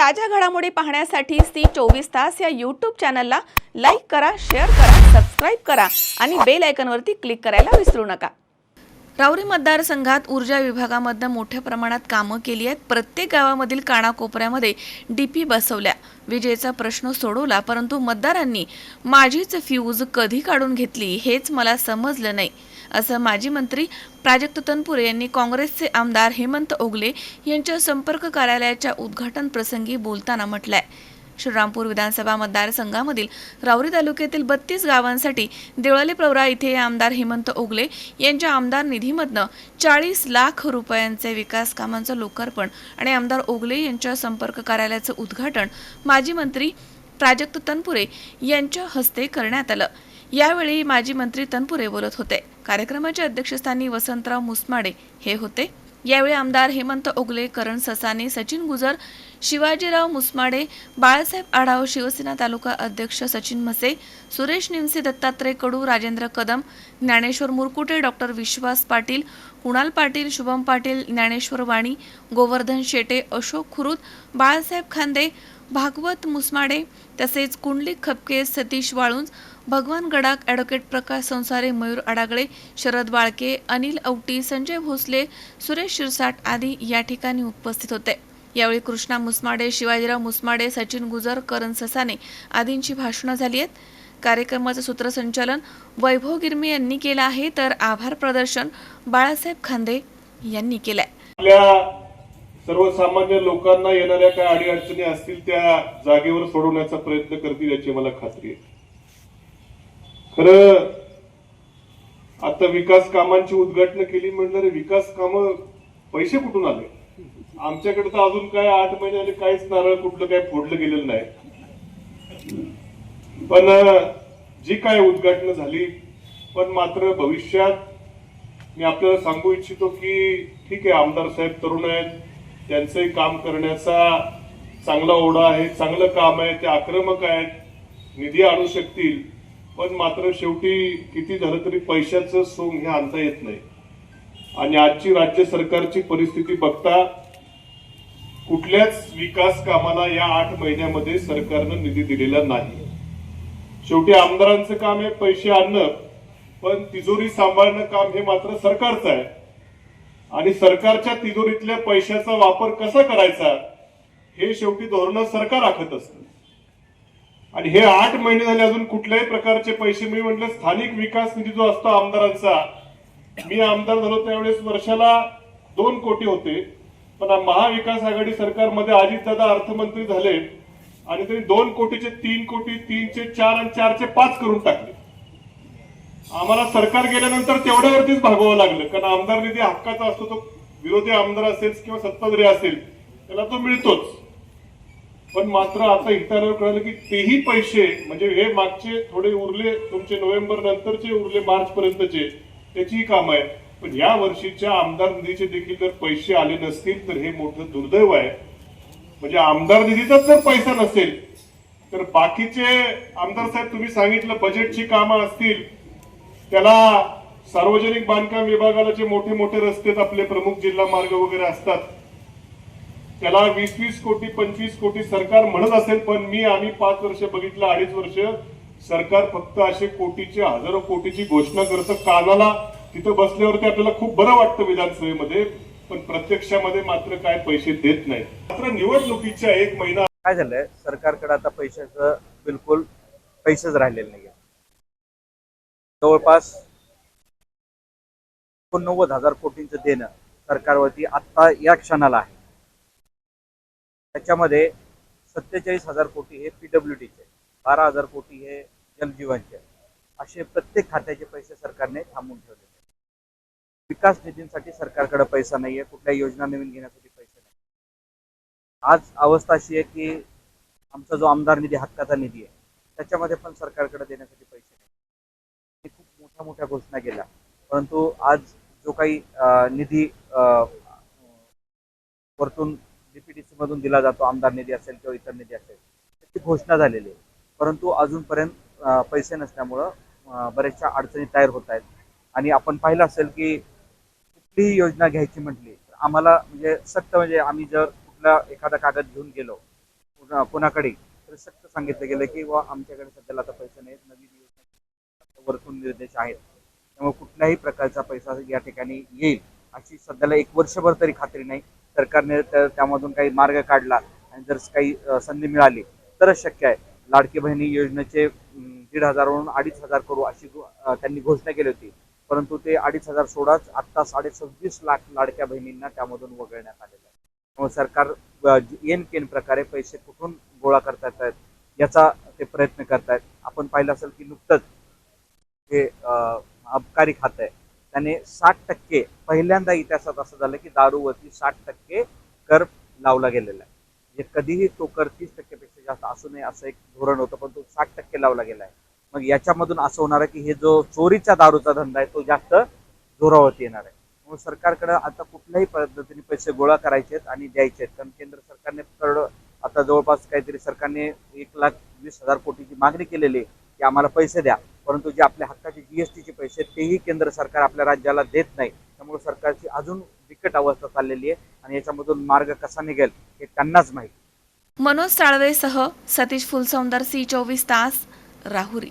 ताज्या घडामोडी पाहण्यासाठी सी चोवीस तास या यूट्यूब चॅनलला लाईक करा शेअर करा सबस्क्राईब करा आणि बेल आयकनवरती क्लिक करायला विसरू नका. राऊरी मतदारसंघात ऊर्जा विभागामधनं मोठ्या प्रमाणात कामं केली आहेत. प्रत्येक गावामधील कानाकोपऱ्यामध्ये डी पी बसवल्या. विजेचा प्रश्न सोडवला परंतु मतदारांनी माझीच फ्यूज कधी काढून घेतली हेच मला समजलं नाही असं माजी मंत्री प्राजक्त तनपुरे यांनी काँग्रेसचे आमदार हेमंत ओगले यांच्या संपर्क कार्यालयाच्या उद्घाटन प्रसंगी बोलताना म्हटलंय. श्रीरामपूर विधानसभा मतदारसंघामधील राऊरी तालुक्यातील बत्तीस गावांसाठी देवळाली प्रवरा इथे आमदार हेमंत ओगले यांच्या आमदार निधीमधनं चाळीस लाख रुपयांचे विकास कामांचं लोकार्पण आणि आमदार ओगले यांच्या संपर्क कार्यालयाचं उद्घाटन माजी मंत्री प्राजक्त तनपुरे यांच्या हस्ते करण्यात आलं. यावेळी माजी मंत्री तनपुरे बोलत होते. कार्यक्रमाच्या अध्यक्षस्थानी वसंतराव मुसमाडे हे होते. यावेळी आमदार हेमंत ओगले करण ससाने सचिन गुजर शिवाजीराव मुसमाडे बाळासाहेब आढाव शिवसेना तालुका अध्यक्ष सचिन म्हसे सुरेश निमसे दत्तात्रय कडू राजेंद्र कदम ज्ञानेश्वर मुरकुटे डॉक्टर विश्वास पाटील कुणाल पाटील शुभम पाटील ज्ञानेश्वर वाणी गोवर्धन शेटे अशोक खुरुत बाळासाहेब खांदे भागवत मुसमाडे तसेच कुंडलिक खपके सतीश वाळुंज भगवान गडाक ॲडव्होकेट प्रकाश संसारे मयूर अडागळे शरद बाळके अनिल औटी संजय भोसले सुरेश शिरसाट आदी या ठिकाणी उपस्थित होते. यावेळी कृष्णा मुसमाडे शिवाजीराव मुसमाडे सचिन गुजर करण ससाने आदींची भाषणं झाली आहेत. कार्यक्रमाचं सूत्रसंचालन वैभव गिरमी यांनी केलं आहे. तर आभार प्रदर्शन बाळासाहेब खांदे यांनी केलंय. आपल्या सर्वसामान्य लोकांना येणाऱ्या काय अडीअडचणी असतील त्या जागेवर सोडवण्याचा प्रयत्न करतील याची मला खात्री आहे. खरं आता विकास कामांची उद्घाटन केली म्हणणारे विकास कामं पैसे कुठून आले? आमच्याकडे तर अजून काय आठ महिने काहीच नारळ कुठलं काय फोडलं गेलेलं नाही. पण जी काय उद्घाटन झाली पण मात्र भविष्यात मी आपल्याला सांगू इच्छितो की ठीक आहे आमदार साहेब तरुण आहेत त्यांचंही काम करण्याचा चांगला ओढा आहे चांगलं काम आहे ते आक्रमक आहेत निधी आणू शकतील पण मात्र शेवटी किती झालं तरी पैशाचं सोंग हे आणता येत नाही. आणि आजची राज्य सरकारची परिस्थिती बघता कुठल्याच विकास कामाला या आठ महिन्यामध्ये सरकारनं निधी दिलेला नाही. शेवटी आमदारांचं काम आहे पैसे आणणं पण तिजोरी सांभाळणं काम हे मात्र सरकारचं आहे. आणि सरकारच्या तिजोरीतल्या पैशाचा वापर कसा करायचा हे शेवटी धोरण सरकार आखत असत. आणि हे आठ महिने झाले अजून कुठल्याही प्रकारचे पैसे मी म्हटलं स्थानिक विकास निधी जो असतो आमदारांचा मी आमदार झालो त्यावेळेस वर्षाला दोन कोटी होते. पण महाविकास आघाडी सरकारमध्ये अजितदादा अर्थमंत्री झाले आणि त्यांनी दोन कोटीचे तीन कोटी तीनचे चार आणि चारचे पाच करून टाकले. आम्हाला सरकार गेल्यानंतर तेवढ्यावरतीच भागवावं लागलं. कारण आमदार निधी हक्काचा असतो तो विरोधी आमदार असेल किंवा सत्ताधारी असेल त्याला तो मिळतोच. पण मात्र आता इतर कळलं की तेही पैसे म्हणजे हे मागचे थोडे उरले तुमचे नोव्हेंबर नंतरचे उरले मार्च पर्यंतचे त्याचीही काम आहे पण या वर्षीच्या आमदार निधीचे देखील जर पैसे आले नसतील तर हे मोठं दुर्दैव आहे. म्हणजे आमदार निधीचाच जर पैसा नसेल तर बाकीचे आमदार साहेब तुम्ही सांगितलं बजेटची कामं असतील त्याला सार्वजनिक बांधकाम विभागाला जे मोठे मोठे रस्ते आपले प्रमुख जिल्हा मार्ग वगैरे असतात त्याला वीस वीस कोटी पंचवीस कोटी सरकार म्हणत असेल पण मी आम्ही पाच वर्ष बघितलं अडीच वर्ष सरकार फक्त असे कोटीचे हजारो कोटीची घोषणा करतं कानाला. तिथं बसल्यावरती आपल्याला खूप बरं वाटतं विधानसभेमध्ये पण प्रत्यक्षामध्ये मात्र काय पैसे देत नाही मात्र निवडणुकीच्या एक महिना काय झालंय? सरकारकडे आता पैशाचं बिलकुल पैसेच राहिलेले नाही जवळपास एकोणनव्वद हजार कोटींचं देणं सरकारवरती आत्ता या क्षणाला आहे. त्याच्यामध्ये सत्तेचाळीस हजार कोटी हे पीडब्ल्यू डीचे बारा हजार कोटी हे जलजीवनचे असे प्रत्येक खात्याचे पैसे सरकारने थांबून ठेवले विकास निधींसाठी सरकारकडे पैसा नाहीये. कुठल्या योजना नवीन घेण्यासाठी पैसे नाही आज अवस्था अशी आहे की आमचा जो आमदार निधी हक्काचा निधी आहे त्याच्यामध्ये पण सरकारकडे देण्यासाठी पैसे नाही खूप मोठ्या मोठ्या घोषणा केल्या. परंतु आज जो काही निधी वरतून डीपीडीसी मधून दिला जातो आमदार निधी असेल किंवा इतर निधी असेल त्याची घोषणा झालेली आहे. परंतु अजूनपर्यंत पैसे नसल्यामुळं बऱ्याचशा अडचणी तयार होत आहेत. आणि आपण पाहिलं असेल की कुठलीही योजना घ्यायची म्हटली तर आम्हाला म्हणजे सक्त म्हणजे आम्ही जर कुठला एखादा कागद घेऊन गेलो कोणाकडे तर सक्त सांगितलं गेलं की वा आमच्याकडे सध्याला आता पैसे नाहीत नवीन योजना वरतून निर्देश आहेत. त्यामुळे कुठल्याही प्रकारचा पैसा या ठिकाणी येईल. अशी सध्याला एक वर्षभर तरी खात्री नाही. सरकारने तर त्यामधून काही मार्ग काढला आणि जर काही संधी मिळाली तरच शक्य आहे. लाडकी बहिणी योजनेचे दीड हजारवरून अडीच हजार करू अशी त्यांनी घोषणा केली होती. परंतु ते अडीच हजार सोडाच आत्ता साडे सव्वीस लाख लाडक्या बहिणींना त्यामधून वगळण्यात आलेलं आहे. त्यामुळे सरकार अ, येन केन प्रकारे पैसे कुठून गोळा करता आहेत याचा ते प्रयत्न करतायत. आपण पाहिलं असेल की नुकतंच हे अबकारी खातं आहे. त्याने साठ टक्के पहिल्यांदा इतिहासात असं झालं की दारूवरती साठ टक्के कर लावला गेलेला आहे. म्हणजे कधीही तो कर तीस टक्केपेक्षा जास्त असू नये असं एक धोरण होतं पण तो साठ टक्के लावला गेला आहे. मग याच्यामधून असं होणार आहे की हे जो चोरीचा दारूचा धंदा आहे तो जास्त जोरावरती येणार आहे. मग सरकारकडे आता कुठल्याही पद्धतीने पैसे गोळा करायचे आहेत आणि द्यायचे आहेत. कारण केंद्र सरकारने आता जवळपास काहीतरी सरकारने एक लाख वीस हजार कोटीची मागणी केलेली आहे की आम्हाला पैसे द्या. परंतु जे आपल्या हक्काचे जीएसटीचे पैसे आहेत, तेही केंद्र सरकार आपल्या राज्याला देत नाही. त्यामुळे सरकारची अजून बिकट अवस्था चाललेली आहे आणि याच्यामधून मार्ग कसा निघेल हे त्यांनाच माहिती. मनोज साळवेसह सतीश फुलसौंदर सी चोवीस तास राहुरी.